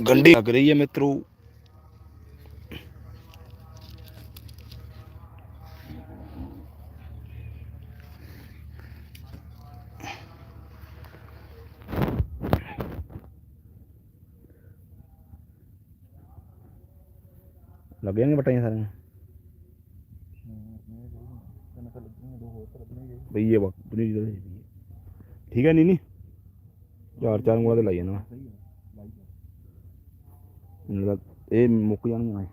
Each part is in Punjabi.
ਗੰਢੀ ਲੱਗ ਰਹੀ ਹੈ ਮਿੱਤਰੋ ਲੱਗ ਜਾਣਗੇ ਬਟਾਈਆਂ ਸਾਰੀਆਂ? ਬਈ ਇਹ ਵਕਤ ਨਹੀਂ ਠੀਕ ਹੈ ਨਹੀਂ ਨਹੀਂ ਚਾਰ ਚਾਰ ਉਂਗਲਾਂ ਤੇ ਲਾਈ ਜਾਣਾ ਮੈਨੂੰ ਲੱਗ- ਇਹ ਮੁੱਕ ਜਾਣਗੀਆਂ ਐਂ।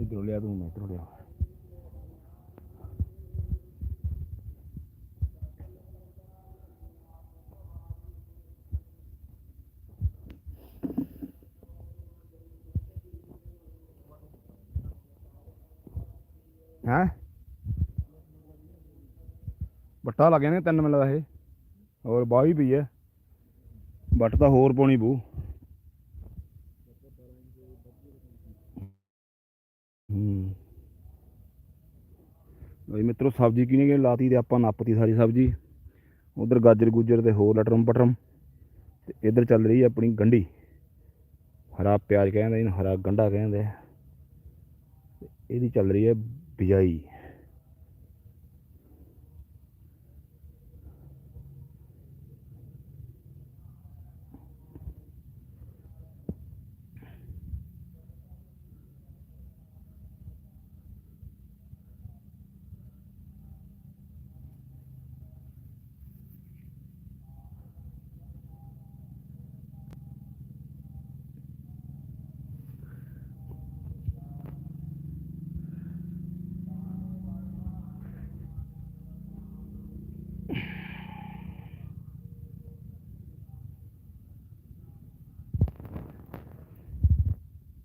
ਇੱਧਰੋਂ ਲਿਆ ਤੂੰ ਮੈਂ ਇੱਧਰੋਂ ਲਿਆ ਹੈਂ ਬੱਟਾ ਲੱਗ ਗਿਆ ਨੇ ਤਿੰਨ ਮਿੰਟ ਦਾ ਇਹ ਹੋਰ ਬਾਹੀ ਪਈ ਹੈ ਬੱਟ ਤਾਂ ਹੋਰ ਪਾਉਣੀ ਬੂ ਹੂੰ ਬਈ ਸਬਜ਼ੀ ਕਿਨੇ ਕਿ ਲਾਤੀ ਤੇ ਆਪਾਂ ਨੱਪਤੀ ਸਾਰੀ ਸਬਜ਼ੀ। ਉਧਰ ਗਾਜਰ ਗੁਜਰ ਤੇ ਹੋਰ ਲਟਰਮ ਪਟਰਮ। ਤੇ ਇੱਧਰ ਚੱਲ ਰਹੀ ਹੈ ਆਪਣੀ ਗੰਢੀ। ਹਰਾ ਪਿਆਜ਼ ਕਹਿੰਦੇ ਇਹਨੂੰ ਹਰਾ ਗੰਢਾ ਕਹਿੰਦੇ ਆ। ਇਹਦੀ ਚੱਲ ਰਹੀ ਹੈ ਬਿਜਾਈ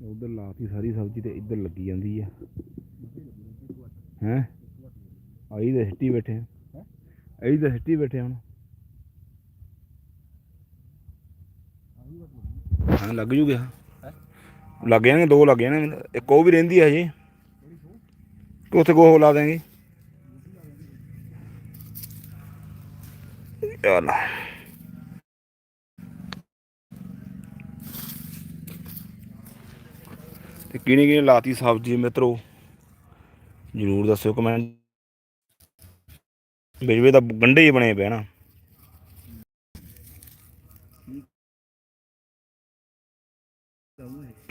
ਉਧਰ ਲਾਤੀ ਸਾਰੀ ਸਬਜ਼ੀ ਤੇ ਇੱਧਰ ਲੱਗੀ ਜਾਂਦੀ ਆ। ਹੈ? ਆਈ ਦੇ ਸਿੱਟੀ ਬੈਠੇ ਆ। ਆਈ ਦੇ ਸਿੱਟੀ ਬੈਠੇ ਹੁਣ। ਹਾਂ ਲੱਗ ਜੂ ਗਿਆ ਲੱਗ ਜਾਣਗੇ ਦੋ ਲੱਗ ਜਾਣਗੇ ਇੱਕ ਉਹ ਵੀ ਰਹਿੰਦੀ ਹੈ ਕਿ ਉੱਥੇ ਕੋ ਲਾ ਦੇਂਗੇ ਚੱਲ। ਕਿਹਨੇ ਕਿਹਨੇ ਲਾਤੀ ਸਬਜ਼ੀ ਮਿੱਤਰੋ। ਜਰੂਰ ਦੱਸਿਓ ਕਮੈਂਟ ਬਿਜਵੇ ਦਾ ਗੰਢੇ ਹੀ ਬਣੇ ਪਏ ਨਾ।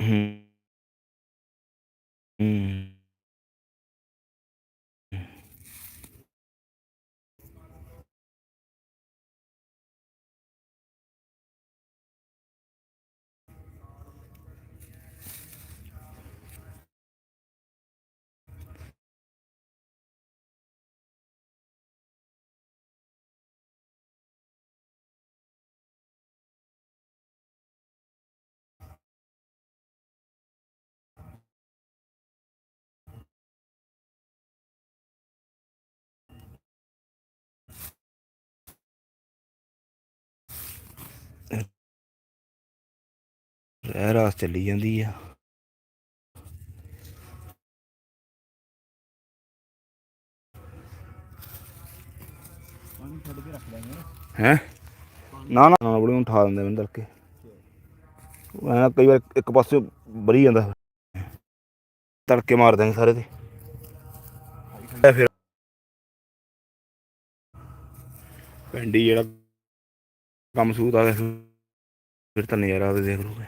ਹੂੰ। ਹੂੰ। ਰਹਿ ਰਾਸ ਚੱਲੀ ਜਾਂਦੀ ਆ। ਹੈ? ਨਾ ਨਾ ਨਾ ਬੜੀ ਨੂੰ ਉਠਾ ਦਿੰਦੇ ਮੈਨੂੰ ਤੜਕੇ। ਐ ਕਈ ਵਾਰ ਇੱਕ ਪਾਸੇ ਬਰੀ ਜਾਂਦਾ। ਤੜਕੇ ਮਾਰ ਦਾਂਗੇ ਸਾਰੇ ਤੇ। ਫਿਰ ਪਿੰਡੀ ਜਿਹੜਾ ਕੰਮ ਸੂਤ ਆ ਗਿਆ ਫਿਰ ਤਾਂ ਨਜ਼ਾਰਾ ਦੇਖ ਕੀ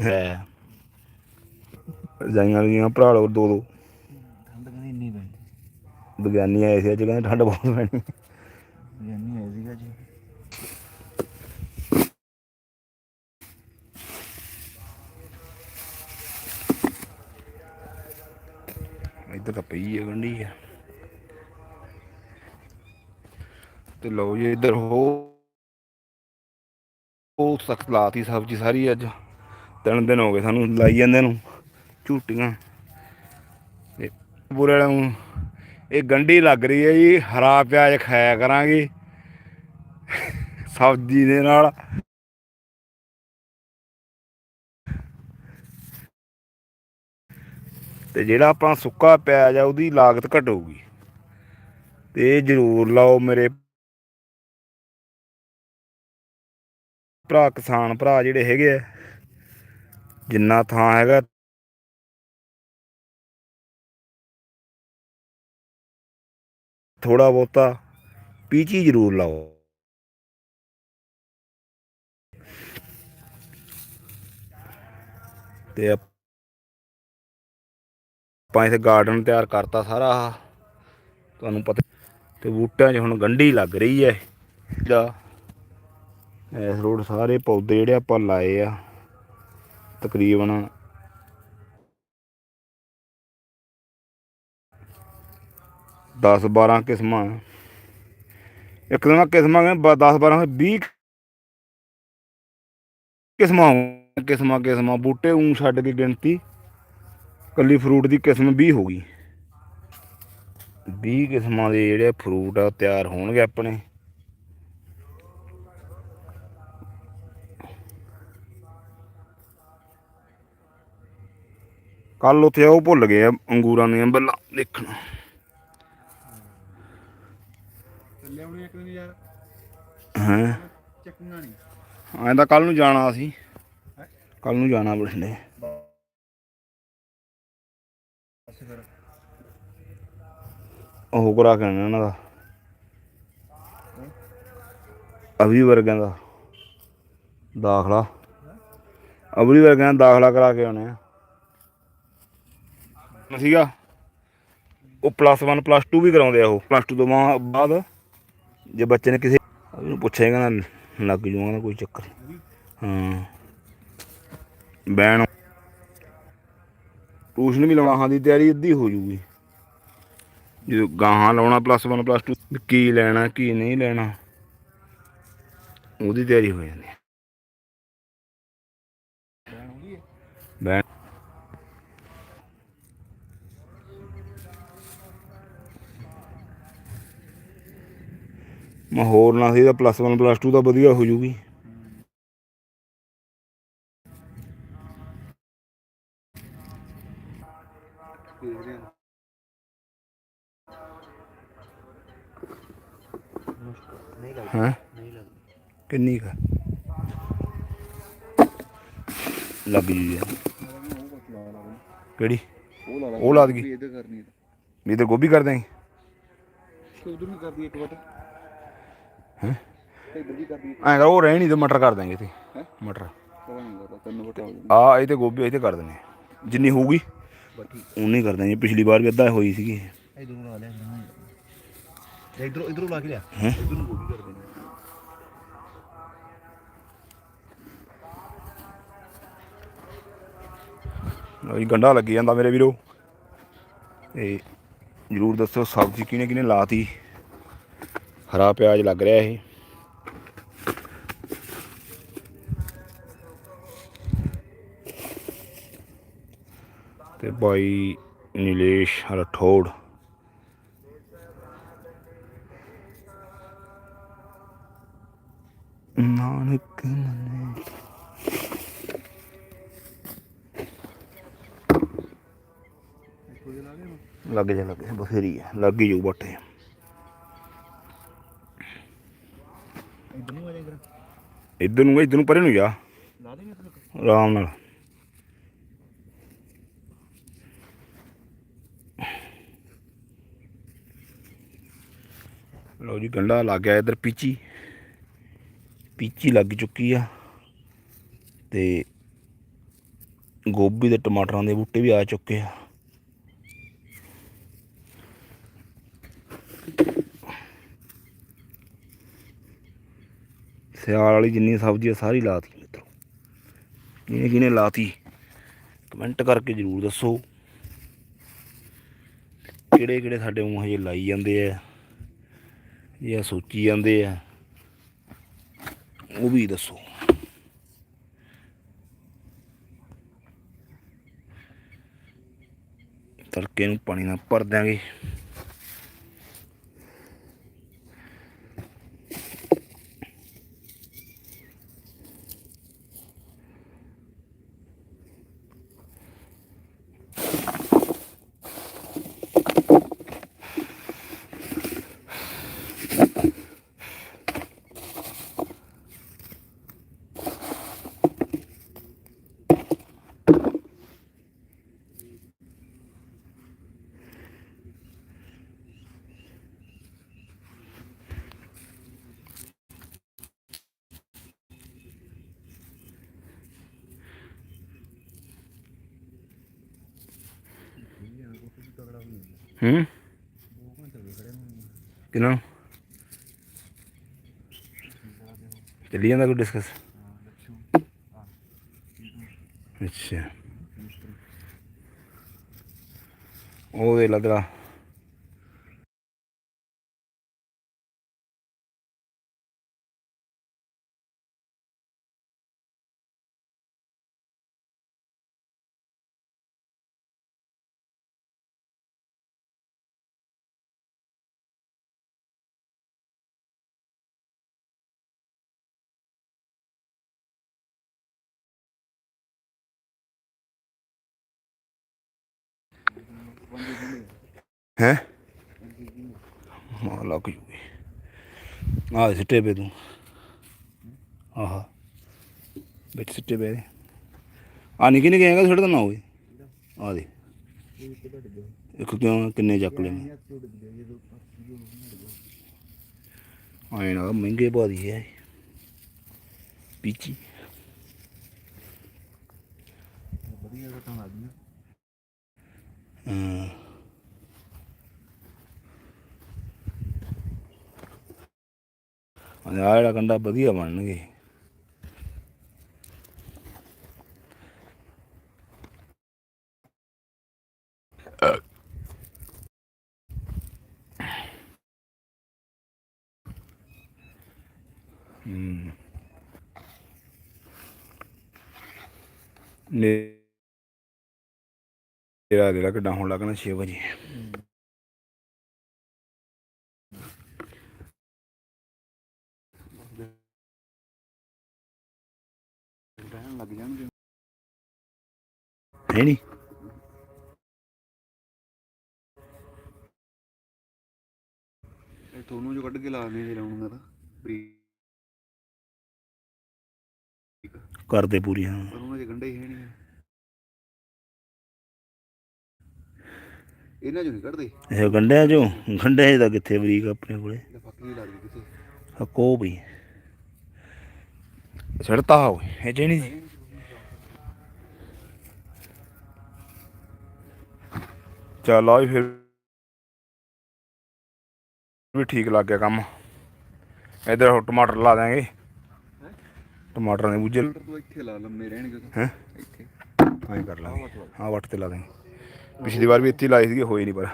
ਹੈ। ਜਾਈਆਂ ਲੀਆਂ ਭਰਾ ਲੋ ਦੋ ਦੋ। ਠੰਡ ਕਹਿੰਦੀ ਇੰਨੀ ਪੈਂਦੀ? ਵਿਗਿਆਨੀ ਆਏ ਸੀ ਅੱਜ ਕਹਿੰਦੇ ਠੰਡ ਬਹੁਤ ਪੈਣੀ। ਜਾਨੀ ਆਇਆ ਸੀਗਾ ਜੀ ਇੱਧਰ ਤਾਂ ਪਈ ਹੈ ਗੰਢੀ ਆ। ਤੇ ਲਓ ਜੀ ਇੱਧਰ ਹੋ ਉਹ ਸਖਤ ਲਾਤੀ ਸਬਜ਼ੀ ਸਾਰੀ ਅੱਜ। ਤਿੰਨ ਦਿਨ ਹੋ ਗਏ ਸਾਨੂੰ ਲਾਈ ਜਾਂਦੇ ਨੂੰ, ਝੂਟੀਆਂ। ਤੇ ਬੁਰੇ ਵਾਲਿਆਂ ਨੂੰ ਇਹ ਗੰਢੀ ਲੱਗ ਰਹੀ ਹੈ ਜੀ, ਹਰਾ ਪਿਆਜ਼ ਖਾਇਆ ਕਰਾਂਗੇ। ਸਬਜ਼ੀ ਦੇ ਨਾਲ। ਤੇ ਜਿਹੜਾ ਆਪਣਾ ਸੁੱਕਾ ਪਿਆਜ਼ ਆ, ਉਹਦੀ ਲਾਗਤ ਘਟੂਗੀ। ਤੇ ਇਹ ਜ਼ਰੂਰ ਲਾਓ ਮੇਰੇ ਭਰਾ ਕਿਸਾਨ ਭਰਾ ਜਿਹੜੇ ਹੈਗੇ ਆ, ਜਿੰਨਾ ਥਾਂ ਹੈਗਾ ਥੋੜਾ ਬਹੁਤਾ ਪੀਚੀ ਜ਼ਰੂਰ ਲਾਓ। ਤੇ ਆਪਾਂ ਇੱਥੇ ਗਾਰਡਨ ਤਿਆਰ ਕਰਤਾ ਸਾਰਾ ਤੁਹਾਨੂੰ ਪਤਾ ਤੇ ਬੂਟਿਆਂ 'ਚ ਹੁਣ ਗੰਢੀ ਲੱਗ ਰਹੀ ਹੈ। ਜਿਹੜਾ ਇਸ ਰੋਡ ਸਾਰੇ ਪੌਦੇ ਜਿਹੜੇ ਆਪਾਂ ਲਾਏ ਆ, ਤਕਰੀਬਨ ਦਸ 12 ਕਿਸਮਾਂ। ਇੱਕ ਦਿਨ ਕਿਸਮਾਂ 10 12 20 ਕਿਸਮਾਂ ਹੋਣ- ਕਿਸਮਾਂ ਕਿਸਮਾਂ। ਬੂਟੇ ਉਂ ਛੱਡ ਕੇ ਗਿਣਤੀ ਕੱਲੀ ਫਰੂਟ ਦੀ ਕਿਸਮ 20 ਹੋ ਗਈ। 20 ਕਿਸਮਾਂ ਦੇ ਜਿਹੜੇ ਫਰੂਟ ਆ, ਤਿਆਰ ਹੋਣਗੇ ਆਪਣੇ। ਕੱਲ ਉੱਥੇ ਉਹ ਭੁੱਲ ਗਏ ਆ ਅੰਗੂਰਾਂ ਦੀਆਂ ਬੱਲਾਂ ਦੇਖਣ। ਲਿਆਉਣੀ ਇੱਕ ਦਿਨ ਯਾਰ। ਹੈ? ਚੱਕਣਾ ਨਹੀਂ। ਐਂ ਤਾਂ ਕੱਲ ਨੂੰ ਜਾਣਾ ਅਸੀਂ। ਕੱਲ ਨੂੰ ਜਾਣਾ ਬਠਿੰਡੇ। ਉਹ ਕਰਾ ਕੇ ਇਹਨਾਂ ਦਾ। ਅਵੀ ਵਰਗਿਆਂ ਦਾ ਦਾਖਲਾ। ਅਵੀ ਵਰਗਿਆਂ ਦਾ ਦਾਖਲਾ ਕਰਾ ਕੇ ਆਉਣੇ ਆ। ਸੀਗਾ ਉਹ ਪਲੱਸ 1 ਪਲੱਸ 2 ਵੀ ਕਰਾਉਂਦੇ ਆ ਉਹ। ਪਲੱਸ 2 ਤੋਂ ਬਾਅਦ ਜੇ ਬੱਚੇ ਨੇ ਕਿਸੇ ਉਹਨੂੰ ਪੁੱਛੇਗਾ ਨਾ ਲੱਗ ਜੂਗਾ ਨਾ ਕੋਈ ਚੱਕਰ ਨੀ। ਹਾਂ। ਬੈਣ ਟਿਊਸ਼ਨ ਵੀ ਲਾਉਣਾ ਹਾਂ ਦੀ ਤਿਆਰੀ ਅੱਧੀ ਹੋ ਜੂਗੀ। ਜਦੋਂ ਗਾਹਾਂ ਲਾਉਣਾ ਪਲੱਸ 1 ਪਲੱਸ 2 ਕੀ ਲੈਣਾ, ਕੀ ਨਹੀਂ ਲੈਣਾ। ਉਹਦੀ ਤਿਆਰੀ ਹੋ ਜਾਂਦੀ ਹੈ ਬੈਣ ਹੋਗੀ ਬੈਣ ਮੈਂ ਹੋਰ ਨਾ ਸੀ ਤਾਂ ਪਲੱਸ 1 ਪਲੱਸ 2 ਤਾਂ ਵਧੀਆ ਹੋ ਜੂਗੀ। ਹੈ? ਕਿੰਨੀ ਕੁ ਲੱਗ ਲਾ ਕਿਹੜੀ? ਉਹ ਲਾ ਲਾ ਉਹ ਲਾ ਦਈਏ। ਵੀ ਇੱਧਰ ਕਰਨੀ ਵੀ ਤੇ ਗੋਭੀ ਕਰ ਦੇਂਗੇ ਉਧਰ ਵੀ ਕਰਦੀ ਇੱਕ ਵਟ ਹੈਂ? ਐਂ ਕਰ ਉਹ ਰਹਿ ਨਹੀਂ ਤੇ ਮਟਰ ਕਰ ਦਾਂਗੇ ਤੇ ਮਟਰ। ਆ ਇਹ ਤੇ ਗੋਭੀ ਇਹ ਤੇ ਕਰ ਦਿੰਦੇ। ਜਿੰਨੀ ਹੋਊਗੀ ਬਸ ਠੀਕ ਉਨੀ ਕਰ ਦਾਂਗੇ ਪਿਛਲੀ ਵਾਰ ਵੀ ਅੱਧਾ ਹੋਈ ਸੀਗੀ। ਇਧਰੋਂ ਲਾ ਲਿਆ ਇਧਰੋਂ ਇਧਰੋਂ ਲਾ ਕੇ ਲਿਆ? ਇਧਰ ਗੋਭੀ ਕਰ ਲਓ ਜੀ ਗੰਡਾ ਲੱਗੀ ਜਾਂਦਾ ਮੇਰੇ ਵੀਰੋ। ਤੇ ਜਰੂਰ ਦੱਸੋ ਸਬਜ਼ੀ ਕਿਹਨੇ ਕਿਹਨੇ ਲਾਤੀ? ਹਰਾ ਪਿਆਜ਼ ਲੱਗ ਰਿਹਾ ਇਹ। ਤੇ ਬਾਈ ਨੀਲੇਸ਼ ਰਠੌੜ। ਨਾਨਕ ਮਨੇ ਲੱਗ ਜਾ, ਲੱਗ ਬਥੇਰੀ ਹੈ ਲੱਗ ਹੀ ਜੂ ਬੱਟੇ ਇਧਰ ਨੂੰ ਆ ਜਾ ਇਧਰ ਇੱਧਰ ਨੂੰ ਇੱਧਰ ਨੂੰ ਪਰੇ ਨੂੰ ਜਾ। ਲਾ ਆਰਾਮ ਨਾਲ। ਲਓ ਜੀ ਗੰਡਾ ਲੱਗ ਗਿਆ ਇੱਧਰ ਪੀਚੀ। ਪੀਚੀ ਲੱਗ ਚੁੱਕੀ ਆ। ਤੇ ਗੋਭੀ ਤੇ ਟਮਾਟਰਾਂ ਦੇ ਬੂਟੇ ਵੀ ਆ ਚੁੱਕੇ ਆ। ਸਿਆਲ ਵਾਲੀ ਜਿੰਨੀ ਸਬਜ਼ੀ ਹੈ ਸਾਰੀ ਲਾਤੀ ਮਿੱਤਰੋ। ਕਿਹਨੇ ਕਿਹਨੇ ਲਾਤੀ? ਕਮੈਂਟ ਕਰਕੇ ਜਰੂਰ ਦੱਸੋ। ਕਿਹੜੇ ਕਿਹੜੇ ਸਾਡੇ ਮੂੰਹ ਹਜੇ ਲਾਈ ਜਾਂਦੇ ਆ, ਜਾਂ ਸੋਚੀ ਜਾਂਦੇ ਆ, ਉਹ ਵੀ ਦੱਸੋ। ਤੜਕੇ ਨੂੰ ਪਾਣੀ ਨਾਲ ਭਰ ਦਿਆਂਗੇ। ਹੂੰ ਕਿਨਾਂ ਚੱਲੀ ਜਾਂਦਾ ਕੋਈ ਡਿਸਕਸ ਅੱਛਾ ਉਹ ਦੇ ਹੈ? ਹਾਂ, ਲੱਗ ਜੂਗੀ। ਆਹ ਸਿੱਟੇ ਪੇ ਤੂੰ। ਆਹਾ। ਵਿੱਚ ਸਿੱਟੇ ਪਏ ਆ ਨਿੱਕੇ ਨਿੱਕੇ ਹੈਗਾ ਛੱਡ ਨਾ ਹੋਵੇ। ਆ ਦੇ। ਇੱਕ ਕਿਉਂ, ਕਿੰਨੇ ਚੱਕ ਲੈਣੇ ਆਏ ਨਾ, ਮਹਿੰਗੇ ਭਾਦੀ ਹੈ ਪੀਚੀ। ਵਧੀਆ ਘਟਾਂ ਲੱਗਦੀਆਂ ਹਾਂ ਆਹ ਜਿਹੜਾ ਕੰਡਾ ਵਧੀਆ ਬਣਨਗੇ ਹੂੰ ਨੇ ਤੇਰਾ ਜਿਹੜਾ ਕਿੱਡਾ ਹੋਣ ਲੱਗਣਾ 6 ਵਜੇ। ਰਹਿਣ ਲੱਗ ਜਾਣਗੇ ਹੈ ਨਹੀਂ ਇਹ ਤੁਹਾਨੂੰ ਜੋ ਕੱਢ ਕੇ ਲਾ ਦੇ ਲਾਉਣਾ ਤਾਂ ਕਰਦੇ ਪੂਰੀ ਹਾਂ। ਪਰ ਉਹਨਾਂ ਦੇ ਗੰਡੇ ਹੀ ਹੈ ਨਹੀਂ ਇਹਨਾਂ ਚੋਂ ਨਹੀਂ ਕੱਢਦੇ? ਇਹ ਗੰਡਿਆਂ ਚੋਂ ਗੰਡਿਆਂ 'ਚ ਤਾਂ ਕਿੱਥੇ ਬਰੀਕ ਆਪਣੇ ਕੋਲੇ। ਇਹ ਫੱਕੀ ਹੀ ਲੱਗਦੀ ਕਿਤੇ ਹਕੋ ਵੀ। ਛੜਤਾ ਹੋਏ ਇਹ ਚੱਲ ਆ ਵੀ ਫਿਰ ਵੀ ਠੀਕ ਲੱਗ ਗਿਆ ਕੰਮ। ਇਧਰ ਟਮਾਟਰ ਲਾ ਦਾਂਗੇ ਟਮਾਟਰਾਂ ਦੇ ਬੂਝੇ। ਤੋਂ ਇੱਥੇ ਲਾ ਲੰਮੇ ਰਹਿਣਗੇ। ਹੈਂ? ਇੱਥੇ। ਐਂ ਕਰ ਲਾਂਗੇ। ਹਾਂ ਵੱਟ ਤੇ ਲਾ ਦਾਂਗੇ ਪਿਛਲੀ ਵਾਰ ਵੀ ਇੱਥੇ ਹੀ ਲਾਏ ਸੀਗੇ, ਹੋਏ ਨਹੀਂ ਪਰ।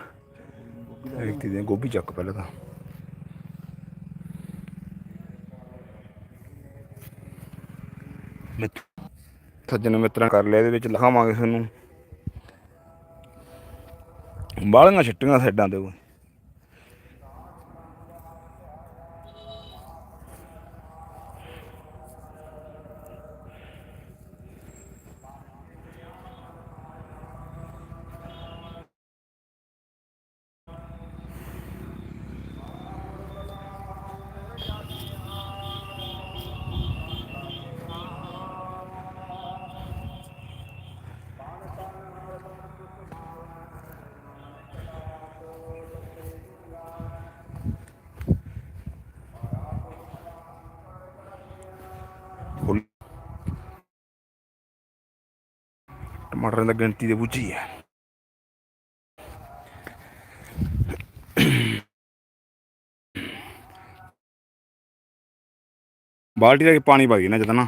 ਇੱਥੇ ਦੇ ਗੋਭੀ ਚੱਕ ਪਹਿਲਾਂ ਤਾਂ। ਮਿੱਤ ਸੱਜਣ ਮਿੱਤਰਾਂ ਕਰ ਲਿਆ ਇਹਦੇ ਵਿੱਚ, ਲਿਖਾਵਾਂਗੇ ਤੁਹਾਨੂੰ। ਬਾਲੀਆਂ ਛਿੱਟੀਆਂ ਸਾਈਡਾਂ ਤੇ ਉਹ। ਟਮਾਟਰਾਂ ਦਾ ਗਿਣਤੀ ਦੇ ਬੁੱਝੀ ਹੈ। ਬਾਲਟੀ ਦਾ ਪਾਣੀ ਪਾ ਗਈ ਨਾ ਜਦ ਨਾ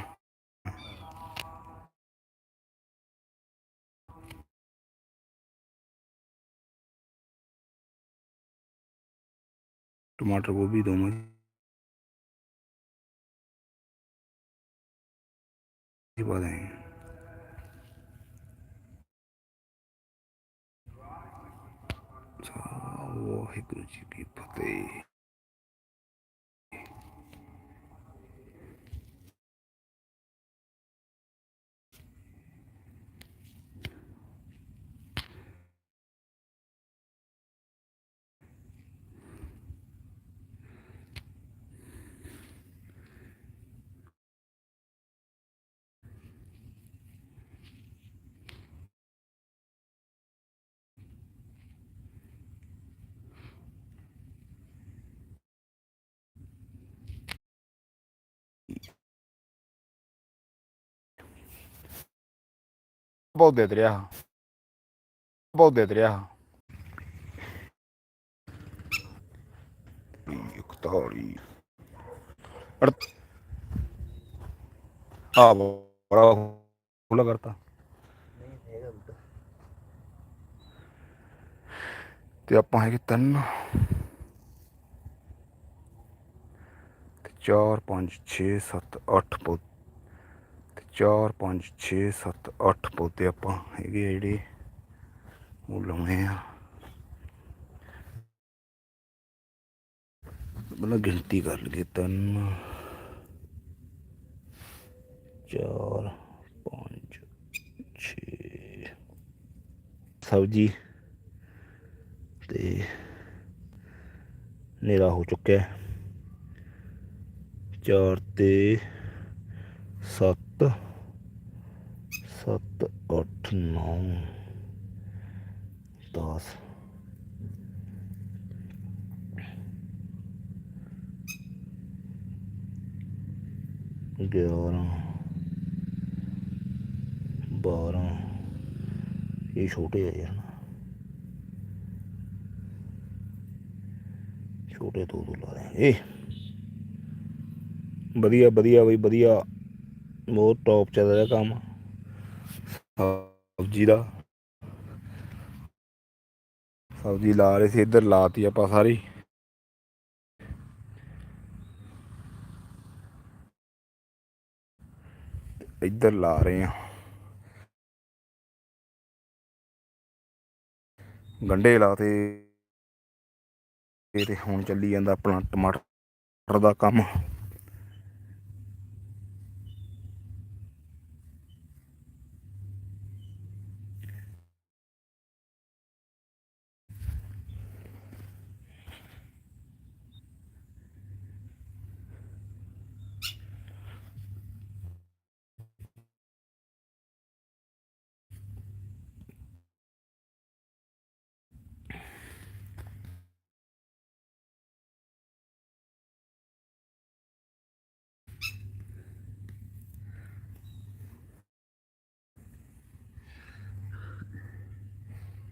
ਟਮਾਟਰ ਗੋਭੀ ਦੋਵੇਂ ਜੀ ਪਾ ਦੇਂ ਵਾਹਿਗੁਰੂ ਜੀ ਕੀ ਫਤਿਹ। ਬਹੁਤ ਦੇ ਦਰਿਆ ਬਹੁਤ ਦੇ ਦਰਿਆ 41 ਆ ਬੜਾ ਖੁੱਲਾ ਕਰਤਾ। ਤੇ ਆਪਾਂ ਹੈਗੇ ਤਿੰਨ। ਤੇ 4 5 6 7 8 ਪੌ ਤੇ 4 5 6 7 8 ਪੌਦੇ ਆਪਾਂ ਹੈਗੇ ਆ ਜਿਹੜੇ ਉਹ ਲਾਉਣੇ ਆ ਮਤਲਬ ਗਿਣਤੀ ਕਰ ਲਈਏ ਤਿੰਨ ਚਾਰ ਪੰਜ ਛੇ ਸਬਜੀ ਤੇ ਹਨੇਰਾ ਹੋ ਚੁੱਕਿਆ ਹੈ ਚਾਰ ਤੇ ਸੱਤ ਸੱਤ ਅੱਠ ਨੌ ਦਸ ਗਿਆਰਾਂ ਬਾਰਾਂ ਇਹ ਛੋਟੇ ਆ ਯਾਰ ਛੋਟੇ ਦੋ ਦੋ ਲਾ ਰਹੇ ਇਹ ਵਧੀਆ ਵਧੀਆ ਬਈ ਵਧੀਆ ਬਹੁਤ ਟੌਪ ਚੱਲ ਰਿਹਾ ਕੰਮ। ਸਬਜ਼ੀ ਦਾ। ਸਬਜ਼ੀ ਲਾ ਰਹੇ ਸੀ, ਇੱਧਰ ਲਾਤੀ ਆਪਾਂ ਸਾਰੀ। ਇੱਧਰ ਲਾ ਰਹੇ ਆ ਗੰਡੇ ਲਾਤੇ। ਇਹ ਤੇ ਹੁਣ ਚੱਲੀ ਜਾਂਦਾ ਆਪਣਾ ਟਮਾਟਰ ਦਾ ਕੰਮ।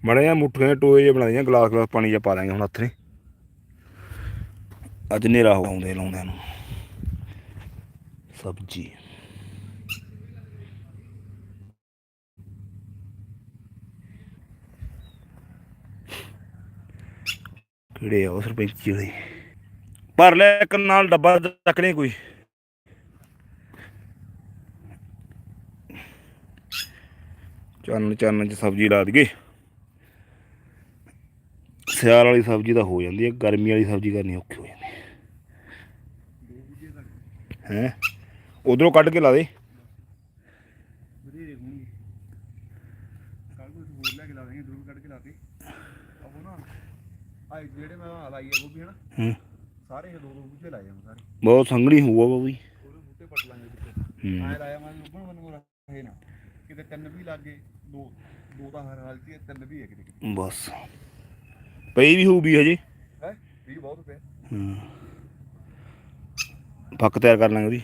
ਮੜੇ ਆ ਮੁੱਠੀਆਂ ਟੋਏ ਜੇ ਬਣਾਈਆਂ ਗਲਾਸ ਗਲਾਸ ਪਾਣੀ ਜਿਹਾ ਪਾ ਦਾਂਗੇ ਹੁਣ ਹੱਥ ਨੇ ਅੱਜ ਹਨੇਰਾ ਹੋ ਆਉਂਦੇ ਲਾਉਂਦਿਆਂ ਨੂੰ। ਸਬਜੀ। ਕਿਹੜੇ ਆ ਉਹ ਸਰਪੰਚੀ ਵਾਲੇ? ਭਰ ਲੈ ਇੱਕ ਨਾਲ ਡੱਬਾ ਚੱਕ ਲਈ ਕੋਈ। ਚੰਨ ਚੰਨ ਚ ਸਬਜ਼ੀ ਲਾ ਦਈਏ। ਸਿਆਲ ਵਾਲੀ ਸਬਜ਼ੀ ਤਾਂ ਹੋ ਜਾਂਦੀ ਹੈ ਗਰਮੀ ਵਾਲੀ ਸਬਜ਼ੀ ਕਰਨੀ ਔਖੀ ਹੋ ਜਾਂਦੀ ਹੈ। ਹੈ? ਉਧਰੋਂ ਕੱਢ ਕੇ ਲਾ ਦੇ। ਬਹੁਤ ਸੰਘਣੀ ਹੋਊਗਾ ਬਾਬੂ ਕਿਤੇ ਤਿੰਨ ਵੀ ਲੱਗੇ ਦੋ ਦੋ ਤਾਂ ਹਰ ਹਾਲਤੀ ਹੈ ਤਿੰਨ ਵੀ ਹੈ ਕਿਤੇ ਕਿਤੇ ਬਸ। ਪਈ ਵੀ ਹੋਊ ਵੀ ਹਜੇ। ਹੈ? ਵੀ ਬਹੁਤ ਪਿਆ ਹੂੰ। ਪੱਕ ਤਿਆਰ ਕਰ ਲਾਂਗੇ ਉਹਦੀ।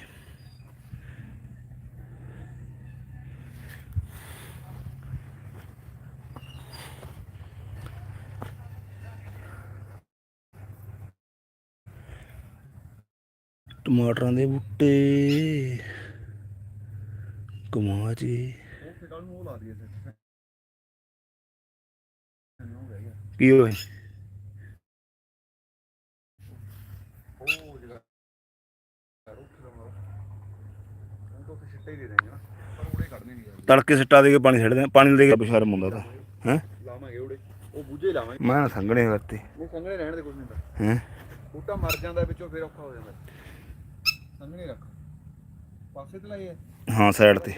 ਟਮਾਟਰਾਂ ਦੇ ਬੂਟੇ। ਕਮਾ ਜੀ। ਕੀ ਹੋਏ ਉੱਥੇ ਸਿੱਟੇ ਹੀ ਦੇ ਦੇਣਗੇ ਨਾ। ਪਰ ਉਹੜੇ ਕੱਢਨੇ ਨਹੀਂ ਯਾਰ ਤੜਕੇ ਸਿੱਟਾ ਦੇ ਕੇ ਪਾਣੀ ਛੱਡਦੇ ਆ, ਪਾਣੀ ਦੇ ਕੇ ਬਸ਼ਰਮ ਹੁੰਦਾ ਤਾਂ। ਹੈ? ਲਾਵਾਂਗੇ ਉਹੜੇ ਉਹ ਬੂਝੇ ਲਾਵਾਂਗੇ। ਮੈਂ ਨਾ ਸੰਗਣੇ ਕਰਤੇ ਨਹੀਂ ਸੰਘਣੇ ਰਹਿਣ ਦੇ ਕੁਝ ਨਹੀਂ ਹੁੰਦਾ ਹੈ? ਬੂਟਾ ਮਰ ਜਾਂਦਾ ਵਿੱਚੋਂ ਫਿਰ ਔਖਾ ਹੋ ਜਾਂਦਾ। ਸੰਘਣੇ ਰੱਖ। ਪਾਸੇ ਤੇ ਲਾਈਏ। ਹਾਂ ਸਾਈਡ ਤੇ।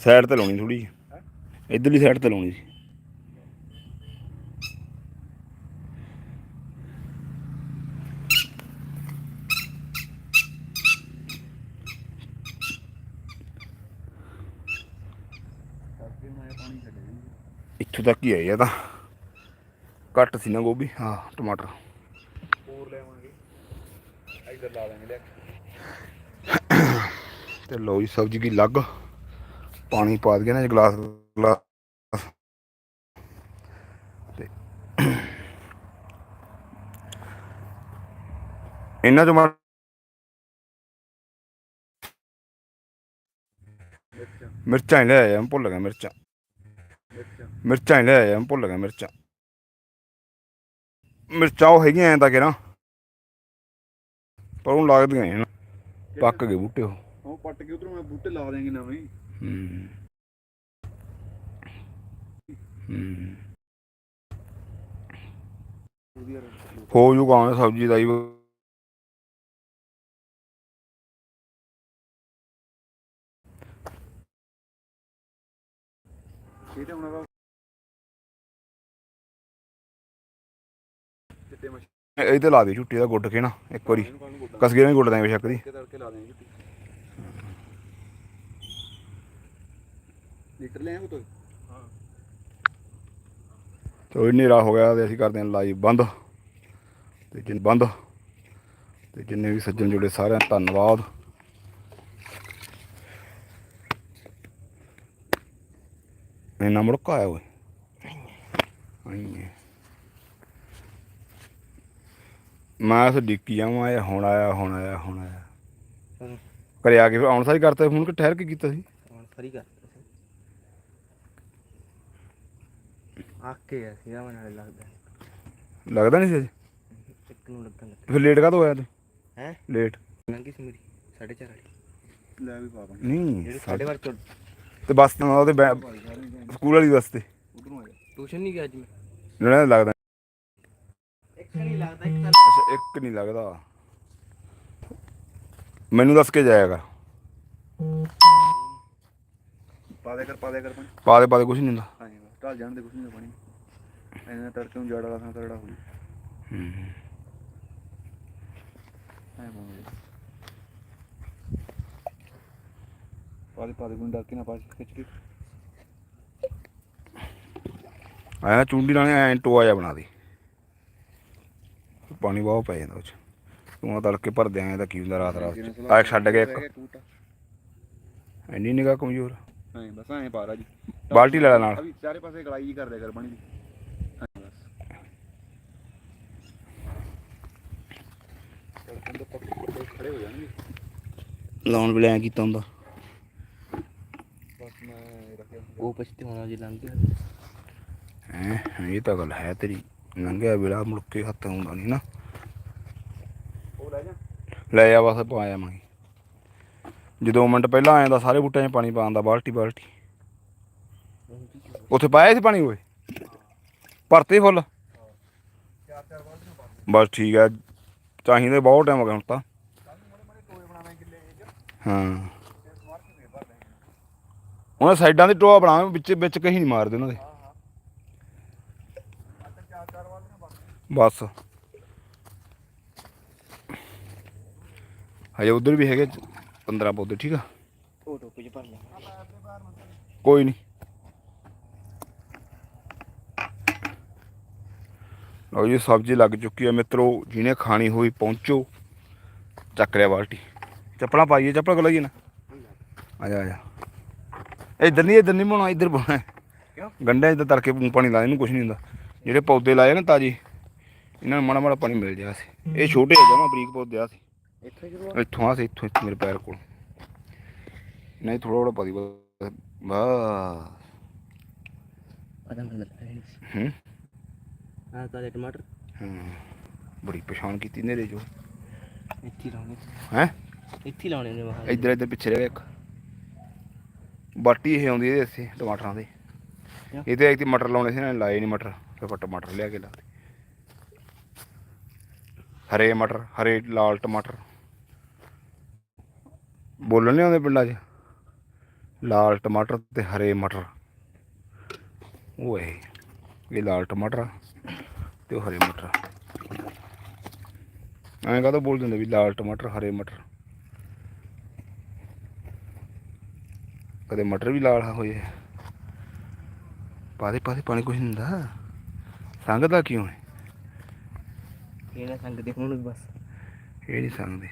ਸਾਈਡ ਤੇ ਲਾਉਣੀ ਥੋੜੀ ਹੈਂ? ਇਧਰਲੀ ਸਾਈਡ ਤੇ ਲਾਉਣੀ ਸੀ ਕਰਕੇ ਮੈਂ ਪਾਣੀ ਛੱਡੇ ਜੀ ਇੱਥੋਂ ਤੱਕ ਹੀ ਆਈ ਆ ਤਾਂ। ਘੱਟ ਸੀ ਨਾ ਗੋਭੀ। ਹਾਂ ਟਮਾਟਰ। ਹੋਰ ਲੈਵਾਂਗੇ ਇੱਧਰ ਲਾ ਦਾਂਗੇ ਲੈ ਤੇ ਲਓ ਜੀ ਸਬਜ਼ੀ ਕੀ ਲੱਗ ਪਾਣੀ ਪਾ ਦਈਏ ਨਾ ਗਲਾਸ ਗਲਾਸ। ਤੇ ਇਹਨਾਂ ਚੋਂ ਮਿਰਚਾਂ। ਲੈ ਆਇਆ ਮੈਂ ਭੁੱਲ ਗਿਆ ਮਿਰਚਾਂ। ਮਿਰਚਾਂ ਹੀ ਲੈ ਆਇਆ ਮੈਂ ਭੁੱਲ ਗਿਆ ਮਿਰਚਾਂ। ਮਿਰਚਾਂ ਉਹ ਹੈਗੀਆਂ ਐਂ ਤਾਂ ਕਿ ਨਾ ਪਰ ਉਹ ਲੱਗਦੀਆਂ ਨਹੀਂ ਨਾ। ਪੱਕ ਗਏ ਬੂਟੇ ਉਹ। ਉਹ ਪੱਟ ਕੇ ਉਧਰੋਂ ਮੈਂ ਬੂਟੇ ਲਾ ਦੇਂਗੇ ਨਵੇਂ। ਹੀ। ਹੂੰ ਜੂਗਾ ਹੁਣ ਸਬਜ਼ੀ ਦਾ ਹੀ। ਇਹ ਤੇ ਹੁਣ ਇਹ ਤੇ ਲਾ ਦੇ ਝੁੱਟੀ ਦਾ ਗੁੱਡ ਕੇ ਨਾ ਇੱਕ ਵਾਰੀ। ਇਹਨੂੰ ਨੂੰ ਗੋਡਾ ਕਸ ਗਿਆ ਨਹੀਂ ਗੁੱਡ ਦਾਂਗੇ ਬੇਸ਼ੱਕ ਦੀ। ਕੇ ਤੜਕੇ ਲਾ ਦੇਂਗੇ ਝੁੱਟੀ। ਲੀਟਰ ਲੈ ਆਇਆ ਤੋ ਹਾਂ। ਤੋ ਹਨੇਰਾ ਹੋ ਗਿਆ ਤੇ ਅਸੀਂ ਕਰਦੇ ਹਾਂ ਲਾਈਵ ਬੰਦ। ਤੇ ਜਿੰਨ ਬੰਦ ਤੇ ਜਿੰਨੇ ਵੀ ਸੱਜਣ ਜੁੜੇ ਸਾਰਿਆਂ ਦਾ ਧੰਨਵਾਦ। ਇੰਨਾ ਮੁੜਕਾ ਆਇਆ ਓਏ। ਆਈਏ ਮੈਂ ਉਸ ਡਿੱਕੀ ਜਾਵਾਂ ਇਹ ਹੁਣ ਆਇਆ ਹੁਣ ਆਇਆ ਹੁਣ ਆਇਆ। ਘਰੇ ਆ ਕੇ ਫਿਰ ਆਉਣ ਸਾਰੀ ਕਰਤਾ ਫੋਨ ਕਿ ਠਹਿਰ ਕੇ ਕੀਤਾ ਸੀ? ਹੁਣ ਫਰੀ ਕਰ ਆਕੇ ਆ ਸੀਗਾ ਮਨ ਨਾਲੇ ਲੱਗਦਾ। ਲੱਗਦਾ ਨਹੀਂ ਸੀ ਅੱਜ? ਇੱਕ ਨੂੰ ਲੱਗਣ ਲੱਗਾ। ਫਿਰ ਲੇਟ ਕਾਹਤੋਂ ਹੋਇਆ ਤੂੰ? ਹੈ? ਲੇਟ। ਲੰਗੀ ਸੀ ਮੇਰੀ 4:30 ਵਾਲੀ। ਲੈ ਵੀ ਪਾ ਦਾਂਗੇ ਨਹੀਂ ਜਿਹੜੀ ਸਾਡੇ ਵਾਰ ਚੋ ਤੇ ਬੱਸ ਤੇ ਉਹਦੇ ਬੈ- ਸਕੂਲ ਵਾਲੀ ਬੱਸ ਤੇ। ਉਧਰੋਂ ਆ ਜਾ। ਟਿਊਸ਼ਨ ਨਹੀਂ ਗਿਆ ਅੱਜ ਮੈਂ। ਜਿਹੜਾ ਲੱਗਦਾ ਇੱਕ ਨਹੀਂ ਲੱਗਦਾ ਇੱਕ ਤਾਂ ਅੱਛਾ ਇੱਕ ਨਹੀਂ ਲੱਗਦਾ। ਮੈਨੂੰ ਦੱਸ ਕੇ ਜਾਏਗਾ ਪਾ ਦੇ ਕਰ ਪਾ ਦੇ ਕਰ ਪਾਣੀ। ਪਾ ਦੇ ਪਾ ਦੇ ਕੁਝ ਨਹੀਂ ਹੁੰਦਾ। ਹਾਂ ਬਸ ਢਲ ਜਾਣ ਦੇ ਕੁਛ ਨਹੀਂ ਪਾਣੀ। ਇਹਨਾਂ ਤੜਕੇ ਨੂੰ ਜੜ ਵਾਲਾ ਥਾਂ ਕਰੜਾ ਹੋ ਹੂੰ। ਐ ਮੋਂ ਪਾ ਦੇ ਪਾ ਦੇ ਗੁੰਡਾ ਕਿ ਨਾ ਪਾ ਖਿੱਚ ਕੇ। ਆਇਆ ਚੁੰਡੀ ਨਾਲ ਐਂ ਟੋਆ ਜਿਹਾ ਬਣਾ ਦੇ। ਪਾਣੀ ਬਹੁਤ ਪੈ ਜਾਂਦਾ ਉਹ ਚ। ਤੂੰ ਆ ਤੜਕੇ ਭਰ ਦਿਆਂ ਤਾਂ ਕੀ ਹੁੰਦਾ ਰਾਤ ਰਾਤ ਚ। ਆ ਛੱਡ ਗਿਆ ਇੱਕ ਐਨੀ ਨਿਗਾਹ ਕਮਜ਼ੋਰ। ਹਾਂ ਬਸ ਐ ਪਾ ਰਾ ਜੀ ਬਾਲਟੀ ਲੈ ਲੈ ਨਾਲ। ਅਭੀ ਚਾਰੇ ਪਾਸੇ ਗਲਾਈ ਜੀ ਕਰ ਦਿਆ ਕਰ ਪਾਣੀ ਦੀ। ਐਂ ਬਸ ਤੜਕੇ ਤੋਂ ਪੱਕੇ ਖੜੇ ਹੋ ਜਾਣਗੇ ਲਾਉਣ ਵੇਲੇ ਐਂ ਕੀਤਾ ਹੁੰਦਾ। ਬਸ ਮੈਂ ਰੱਖਿਆ। ਉਹ ਪਛਤੇ ਹੋਣਾ ਜੀ ਲੰਘ ਗਿਆ। ਹੈ ਇਹ ਤਾਂ ਗੱਲ ਹੈ ਤੇਰੀ। ਲੰਘਿਆ ਵੇਲਾ ਮੁੜ ਕੇ ਹੱਥ ਆਉਂਦਾ ਨਹੀਂ ਨਾ। ਉਹ ਲੈ ਜਾ। ਲੈ ਆ ਬਸ ਪਾ ਆਵਾਂਗੇ ਜੇ ਦੋ ਮਿੰਟ ਪਹਿਲਾਂ ਆਇਆ ਤਾਂ ਸਾਰੇ ਬੂਟਿਆਂ 'ਚ ਪਾਣੀ ਪਾਉਂਦਾ ਬਾਲਟੀ ਬਾਲਟੀ। ਉੱਥੇ ਪਾਇਆ ਸੀ ਪਾਣੀ ਓਏ? ਭਰਤੇ ਫੁੱਲ? ਬਸ ਠੀਕ ਹੈ ਚਾਹੀਦੇ ਬਹੁਤ ਟਾਈਮ ਹੋ ਗਿਆ ਹੁਣ ਤਾਂ। ਹਾਂ। ਉਹਨਾਂ ਸਾਈਡਾਂ ਦੇ ਟੋਆ ਬਣਾਵੇਂ ਵਿੱਚ ਵਿੱਚ ਕਹੀਂ ਨਹੀਂ ਮਾਰਦੇ ਉਹਨਾਂ ਦੇ ਹਾਂ ਹਾਂ ਅੱਛਾ ਚਾਰ ਚਾਰ ਬਾਲਟੀਆਂ ਪਾ ਬਸ। ਹਜੇ ਉਧਰ ਵੀ ਹੈਗੇ 15 ਪੌਦੇ ਠੀਕ ਆ? ਉਹ ਟੋਪੇ ਚ ਭਰ ਲਿਆ ਕੋਈ ਨਹੀਂ ਲਓ ਜੀ ਸਬਜ਼ੀ ਲੱਗ ਚੁੱਕੀ ਹੈ ਮਿੱਤਰੋ। ਜਿਹਨੇ ਖਾਣੀ ਹੋਈ ਪਹੁੰਚੋ। ਚੱਕ ਲਿਆ ਬਾਲਟੀ। ਚੱਪਲਾਂ ਪਾਈਏ ਚੱਪਲ ਕੋਲ ਲਈਏ ਨਾ। ਆ ਜਾ ਆ ਜਾ। ਇੱਧਰ ਨਹੀਂ ਇੱਧਰ ਨਹੀਂ ਬਣਾਉਣਾ ਇੱਧਰ ਬਣਾਉਣਾ। 'ਚ ਤਾਂ ਤੜਕੇ ਪਾਣੀ ਲਾ ਇਹਨੂੰ ਕੁਝ ਨਹੀਂ ਹੁੰਦਾ। ਜਿਹੜੇ ਪੌਦੇ ਲਾਏ ਨਾ ਤਾਜੀ ਇਹਨਾਂ ਨੂੰ ਮਾੜਾ ਮਾੜਾ ਪਾਣੀ ਮਿਲ ਜਾ ਸੀ। ਇਹ ਛੋਟੇ ਜਮਾ ਬਰੀਕ ਪੌਦੇ ਆ ਸੀ। ਇੱਥੇ ਸ਼ੁਰੂ ਇੱਥੋਂ ਆ ਸੀ ਇੱਥੋਂ ਇੱਥੋਂ ਮੇਰੇ ਪੈਰ ਕੋਲ। ਨਹੀਂ ਥੋੜਾ ਥੋੜਾ ਪਾ ਦੀ ਬਸ ਬਸ ਆਦਮ ਹੂੰ ਹਾਂ? ਕਾਲੇ ਟਮਾਟਰ। ਹਾਂ। ਬੜੀ ਪਛਾਣ ਕੀਤੀ ਨੇਰੇ ਜੋ ਇੱਥੇ ਹੀ ਲਾਉਣੇ ਹੈ? ਇੱਥੇ ਹੀ ਲਾਉਣੇ ਨੇ ਮਹਾਂ ਇੱਧਰ ਇੱਧਰ ਪਿੱਛੇ ਰਹਿ ਗਿਆ ਇੱਕ। ਬਾਟੀ ਇਹ ਆਉਂਦੀ ਇਹਦੇ ਇੱਥੇ ਟਮਾਟਰਾਂ ਦੇ। ਇਹ ਤੇ ਇੱਕ ਮਟਰ ਲਾਉਣੇ ਸੀ ਨਾ ਲਾਏ ਨਹੀਂ ਮਟਰ। ਫਿਰ ਟਮਾਟਰ ਲਿਆ ਕੇ ਲਾ ਹਰੇ ਮਟਰ, ਹਰੇ ਲਾਲ ਟਮਾਟਰ। ਬੋਲਣ ਨਹੀਂ ਆਉਂਦੇ ਪਿੰਡਾਂ 'ਚ? ਲਾਲ ਟਮਾਟਰ ਤੇ ਹਰੇ ਮਟਰ। ਓਏ, ਇਹ ਲਾਲ ਟਮਾਟਰ ਆ ਤੇ ਉਹ ਹਰੇ ਮਟਰ ਐਂ ਕਾਹਤੋਂ ਬੋਲ ਦਿੰਦੇ ਵੀ ਲਾਲ ਟਮਾਟਰ, ਹਰੇ ਮਟਰ? ਕਦੇ ਮਟਰ ਵੀ ਲਾਲ ਹੋਏ ਆ। ਪਾ ਦੇ ਪਾਣੀ ਕੁਛ ਨਹੀਂ ਹੁੰਦਾ। ਸੰਗਦਾ ਕਿਉਂ ਹੈ? ਇਹਨਾਂ ਸੰਗ ਦੇ ਹੁਣ ਬਸ ਇਹ ਨਹੀਂ ਸੰਗਦੇ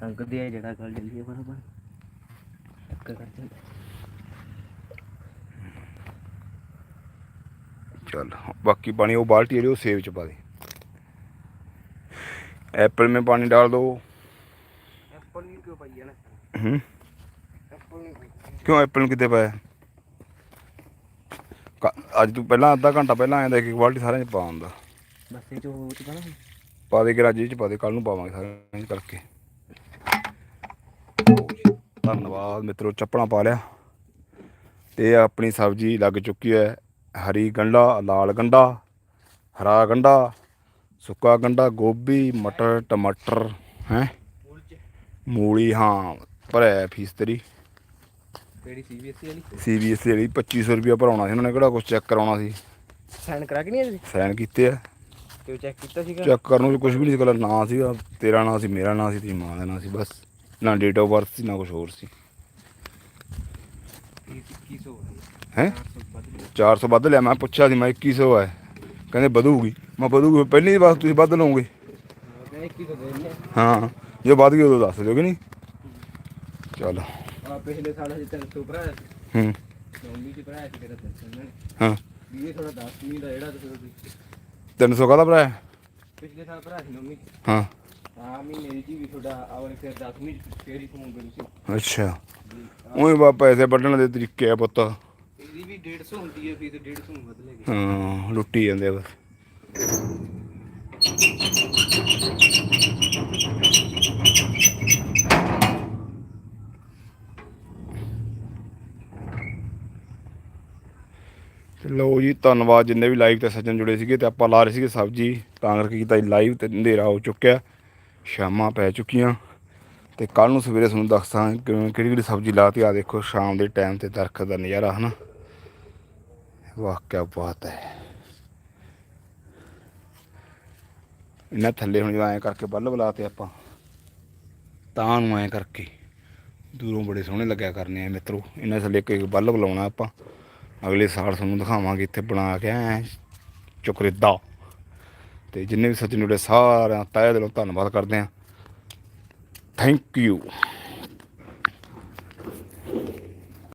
ਸੰਗ ਦੇ ਜਿਹੜਾ ਗੱਲ ਜਲਦੀ ਹੈ ਬਰਾਬਰ ਟੱਕ ਕਰ ਜਾਂਦਾ चल बाकी पानी वो बाल्टी है वो सेव च पा दे एप्पल में पानी डाल दो ਐਪਲ ਨਹੀਂ ਕਿਉਂ ਪਾਈ ਜਾਣਾ हम्म ਐਪਲ ਨਹੀਂ ਪਾਈ क्यों एप्पल कितने पाया ਅੱਜ ਤੂੰ ਪਹਿਲਾਂ ਅੱਧਾ ਘੰਟਾ ਪਹਿਲਾਂ ਆਇਆ ਦੇਖ ਇੱਕ ਬਾਲਟੀ ਸਾਰਿਆਂ ਚ ਪਾ ਆਉਂਦਾ ਬਸ ਪਾ ਦੇ ਗਰਾਜੇ ਚ ਪਾ ਦੇ ਕੱਲ ਨੂੰ ਪਾਵਾਂਗੇ ਸਾਰਿਆਂ ਚ ਕਰਕੇ। ਧੰਨਵਾਦ ਮਿੱਤਰੋ ਚੱਪਣਾ ਪਾ ਲਿਆ। ਤੇ ਆਪਣੀ ਸਬਜ਼ੀ ਲੱਗ ਚੁੱਕੀ ਹੈ ਹਰੀ ਗੰਢਾ ਲਾਲ ਗੰਢਾ ਹਰਾ ਗੰਢਾ ਸੁੱਕਾ ਗੰਢਾ ਗੋਭੀ ਮਟਰ ਟਮਾਟਰ ਹੈ? ਮੂਲ ਹਾਂ ਭਰਿਆ ਫੀਸ ਤੇਰੀ। ਕਿਹੜੀ ਸੀਬੀਐਸਈ ਵਾਲੀ? ਸੀਬੀਐਸਈ ਵਾਲੀ 2500 ਰੁਪਇਆ ਭਰਾਉਣਾ ਸੀ ਉਹਨਾਂ ਨੇ ਕਿਹੜਾ ਕੁਝ ਚੈੱਕ ਕਰਾਉਣਾ ਸੀ। ਸਾਈਨ ਕਰਾ ਕੇ ਨਹੀਂ ਆਏ ਸਾਈਨ ਕੀਤੇ ਆ। ਤੇ ਚੈੱਕ ਕੀਤਾ ਸੀਗਾ? ਚੈੱਕ ਕਰਨ ਨੂੰ ਕੁਝ ਵੀ ਨਹੀਂ ਸੀ ਕੱਲਾ ਨਾਂ ਸੀਗਾ ਤੇਰਾ ਨਾਂ ਸੀ ਮੇਰਾ ਨਾਂ ਸੀ ਤੇਰੀ ਮਾਂ ਦਾ ਨਾਂ ਸੀ ਬਸ। ਨਾ ਡੇਟ ਆਫ ਬਰਥ ਸੀ ਨਾ ਕੁਝ ਹੋਰ ਸੀ। ਹੈ। 400 ਵੱਧ ਲਿਆ। ਮੈਂ ਪੁੱਛਿਆ ਸੀ ਮੈਂ 2100 ਹੈ। ਕਹਿੰਦੇ ਵਧੂਗੀ। ਮੈਂ ਵਧੂਗੀ ਪਹਿਲੀ ਵਾਰ ਤੁਸੀਂ ਵੱਧ ਲਓਗੇ। ਹਾਂ ਜੇ ਵੱਧ ਗਈ ਉਦੋਂ ਦੱਸ ਦਿਓ ਕਿ ਨਹੀਂ? ਚਲ। ਆ ਪਿਛਲੇ ਸਾਲ ਹਜੇ 300 ਭਰਾਇਆ ਸੀ। ਹੂੰ। ਨੌਵੀਂ ਚ ਭਰਾਇਆ ਸੀ ਤੇਰਾ 300 ਨੇ ਹਾਂ। ਵੀ ਇਹ ਥੋੜਾ 10ਵੀਂ ਦਾ ਜਿਹੜਾ ਤੁਸੀਂ 300 ਕਾਹਦਾ ਭਰਾ ਹੈ? ਪਿਛਲੇ ਸਾਲ ਭਰਾਇਆ ਸੀ ਚ ਹਾਂ। ਹਾਂ ਮਹੀਨੇ ਦੀ ਜੀ ਵੀ ਤੁਹਾਡਾ ਆਵਲੇ ਫਿਰ 10ਵੀਂ ਚ ਫੇਰ ਹੀ ਕਮਾਉਂਗੇ ਤੁਸੀਂ ਅੱਛਾ। ਉਹੀ ਬਾ ਪੈਸੇ ਵੱਢਣ ਦੇ ਤਰੀਕੇ ਆ ਪੁੱਤ। ਇਹਦੀ ਵੀ 150 ਹੁੰਦੀ ਹੈ ਫੀਸ 150 ਨੂੰ ਗਏ। ਹਾਂ ਲੁੱਟੀ ਜਾਂਦੇ ਆ ਬਸ। ਤੇ ਲਓ ਜੀ, ਧੰਨਵਾਦ ਜਿੰਨੇ ਵੀ ਲਾਈਵ ਤੇ ਸੱਜਣ ਜੁੜੇ ਸੀਗੇ ਤੇ ਆਪਾਂ ਲਾ ਰਹੇ ਸੀਗੇ ਸਬਜ਼ੀ, ਤਾਂ ਕਰਕੇ ਕੀਤਾ ਲਾਈਵ ਤੇ ਹਨੇਰਾ ਹੋ ਚੁੱਕਿਆ, ਸ਼ਾਮਾਂ ਪੈ ਚੁੱਕੀਆਂ। ਤੇ ਕੱਲ ਨੂੰ ਸਵੇਰੇ ਤੁਹਾਨੂੰ ਦੱਸਾਂ ਕਿਹੜੀ ਕਿਹੜੀ ਸਬਜ਼ੀ ਲਾਤੀ ਆ ਦੇਖੋ ਸ਼ਾਮ ਦੇ ਟਾਈਮ ਤੇ ਦਰਖਤ ਦਾ ਨਜ਼ਾਰਾ, ਹਨਾ? ਵਾਹ ਕੀ ਬਾਤ ਹੈ। ਇਹਨਾਂ ਥੱਲੇ ਹੁਣ ਐਂ ਕਰਕੇ ਬੱਲ ਬੁਲਾਤੇ ਆਪਾਂ, ਤਾਂ ਨੂੰ ਐਂ ਕਰਕੇ ਦੂਰੋਂ ਬੜੇ ਸੋਹਣੇ ਲੱਗਿਆ ਕਰਨੇ ਆ ਮਿੱਤਰੋ। ਇਹਨਾਂ ਥੱਲੇ ਇੱਕ ਇੱਕ ਬੱਲ ਆਪਾਂ। ਅਗਲੇ ਸਾਲ ਤੁਹਾਨੂੰ ਦਿਖਾਵਾਂਗੇ ਇੱਥੇ ਬਣਾ ਕੇ, ਐ ਚੁਕਰੇਦਾ। ਤੇ ਜਿੰਨੇ ਵੀ ਸੱਜਣ ਜੁੜੇ ਸਾਰਿਆਂ ਦਾ ਤਹਿ ਦਿਲੋਂ ਧੰਨਵਾਦ ਕਰਦੇ ਆ ਥੈਂਕ ਯੂ